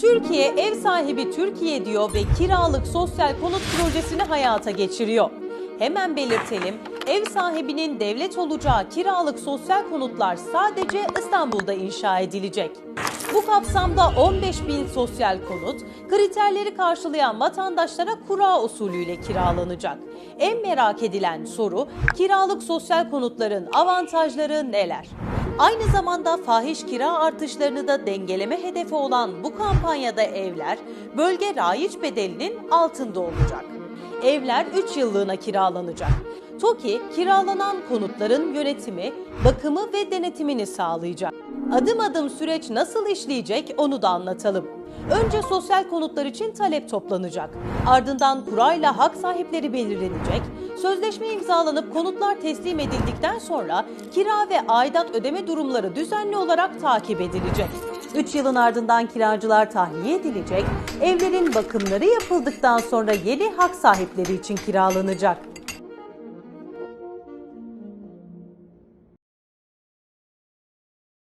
Türkiye ev sahibi Türkiye diyor ve kiralık sosyal konut projesini hayata geçiriyor. Hemen belirtelim, ev sahibinin devlet olacağı kiralık sosyal konutlar sadece İstanbul'da inşa edilecek. Bu kapsamda 15 bin sosyal konut, kriterleri karşılayan vatandaşlara kura usulüyle kiralanacak. En merak edilen soru, kiralık sosyal konutların avantajları neler? Aynı zamanda fahiş kira artışlarını da dengeleme hedefi olan bu kampanyada evler bölge raiç bedelinin altında olacak. Evler 3 yıllığına kiralanacak. TOKİ kiralanan konutların yönetimi, bakımı ve denetimini sağlayacak. Adım adım süreç nasıl işleyecek onu da anlatalım. Önce sosyal konutlar için talep toplanacak. Ardından kurayla hak sahipleri belirlenecek. Sözleşme imzalanıp konutlar teslim edildikten sonra kira ve aidat ödeme durumları düzenli olarak takip edilecek. 3 yılın ardından kiracılar tahliye edilecek. Evlerin bakımları yapıldıktan sonra yeni hak sahipleri için kiralanacak.